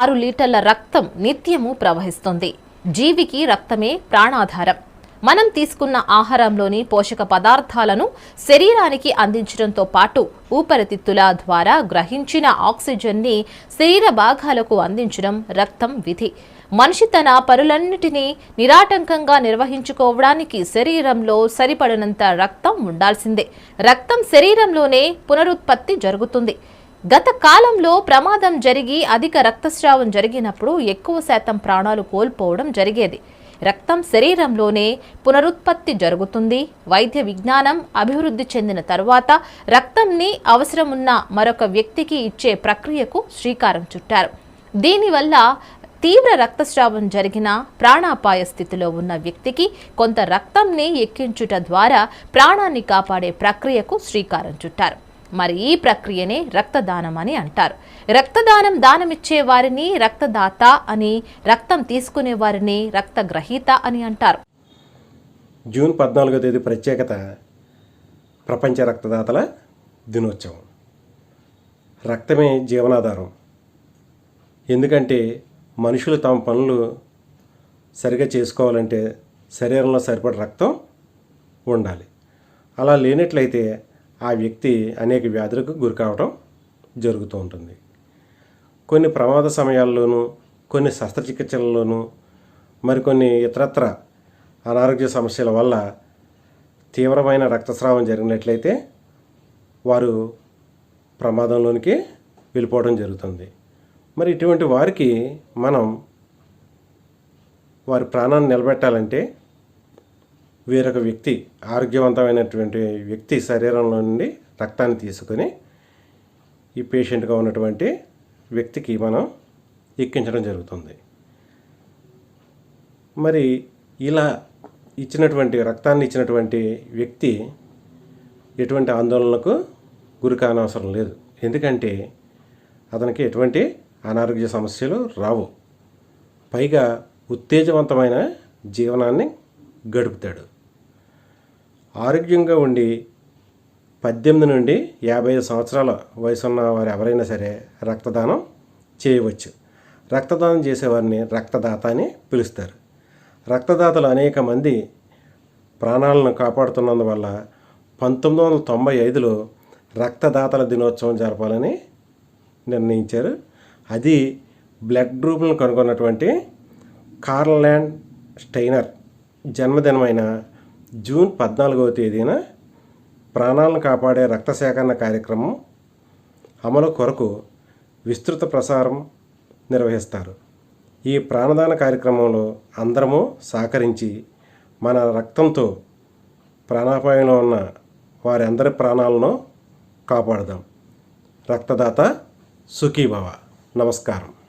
ఆరు లీటర్ల రక్తం నిత్యము ప్రవహిస్తుంది. జీవికి రక్తమే ప్రాణాధారం. మనం తీసుకున్న ఆహారంలోని పోషక పదార్థాలను శరీరానికి అందించడంతో పాటు ఊపిరితిత్తుల ద్వారా గ్రహించిన ఆక్సిజన్ని శరీర భాగాలకు అందించడం రక్తం విధి. మనిషి తన పనులన్నిటినీ నిరాటంకంగా నిర్వహించుకోవడానికి శరీరంలో సరిపడినంత రక్తం ఉండాల్సిందే. రక్తం శరీరంలోనే పునరుత్పత్తి జరుగుతుంది. గత కాలంలో ప్రమాదం జరిగి అధిక రక్తస్రావం జరిగినప్పుడు ఎక్కువ శాతం ప్రాణాలు కోల్పోవడం జరిగేది. రక్తం శరీరంలోనే పునరుత్పత్తి జరుగుతుంది. వైద్య విజ్ఞానం అభివృద్ధి చెందిన తరువాత రక్తంని అవసరమున్న మరొక వ్యక్తికి ఇచ్చే ప్రక్రియకు శ్రీకారం చుట్టారు. దీనివల్ల తీవ్ర రక్తస్రావం జరిగిన ప్రాణాపాయ స్థితిలో ఉన్న వ్యక్తికి కొంత రక్తంని ఎక్కించుట ద్వారా ప్రాణాన్ని కాపాడే ప్రక్రియకు శ్రీకారం చుట్టారు. మరి ఈ ప్రక్రియనే రక్తదానం అని అంటారు. రక్తదానం దానమిచ్చే వారిని రక్తదాత అని రక్తం తీసుకునే వారిని రక్తగ్రహీత అని అంటారు. జూన్ పద్నాలుగో తేదీ ప్రత్యేకత ప్రపంచ రక్తదాతల దినోత్సవం. రక్తమే జీవనాధారం. ఎందుకంటే మనుషులు తమ పనులు సరిగా చేసుకోవాలంటే శరీరంలో సరిపడ రక్తం ఉండాలి. అలా లేనట్లయితే ఆ వ్యక్తి అనేక వ్యాధులకు గురి కావడం జరుగుతూ ఉంటుంది. కొన్ని ప్రమాద సమయాల్లోనూ కొన్ని శస్త్రచికిత్సలలోనూ మరికొన్ని ఇతరత్ర అనారోగ్య సమస్యల వల్ల తీవ్రమైన రక్తస్రావం జరిగినట్లయితే వారు ప్రమాదంలోనికి వెళ్ళిపోవడం జరుగుతుంది. మరి ఇటువంటి వారికి మనం వారి ప్రాణాన్ని నిలబెట్టాలంటే వేరొక వ్యక్తి ఆరోగ్యవంతమైనటువంటి వ్యక్తి శరీరంలో నుండి రక్తాన్ని తీసుకొని ఈ పేషెంట్గా ఉన్నటువంటి వ్యక్తికి మనం ఎక్కించడం జరుగుతుంది. మరి ఇలా ఇచ్చినటువంటి రక్తాన్ని ఇచ్చినటువంటి వ్యక్తి ఎటువంటి ఆందోళనకు గురి కానవసరం లేదు. ఎందుకంటే అతనికి ఎటువంటి అనారోగ్య సమస్యలు రావు. పైగా ఉత్తేజవంతమైన జీవనాన్ని గడుపుతాడు. ఆరోగ్యంగా ఉండి పద్దెనిమిది నుండి యాభై ఐదు సంవత్సరాల వయసున్న వారు ఎవరైనా సరే రక్తదానం చేయవచ్చు. రక్తదానం చేసేవారిని రక్తదాత అని పిలుస్తారు. రక్తదాతలు అనేక మంది ప్రాణాలను కాపాడుతున్నందువల్ల పంతొమ్మిది వందల తొంభై ఐదులో రక్తదాతల దినోత్సవం జరపాలని నిర్ణయించారు. అది బ్లడ్ గ్రూపులను కనుగొన్నటువంటి కార్ల్యాండ్ స్టైనర్ జన్మదినమైన జూన్ పద్నాలుగవ తేదీన ప్రాణాలను కాపాడే రక్త సేకరణ కార్యక్రమం అమలు కొరకు విస్తృత ప్రసారం నిర్వహిస్తారు. ఈ ప్రాణదాన కార్యక్రమంలో అందరము సహకరించి మన రక్తంతో ప్రాణాపాయంలో ఉన్న వారి అందరి ప్రాణాలను కాపాడదాం. రక్తదాత సుఖీభవ. నమస్కారం.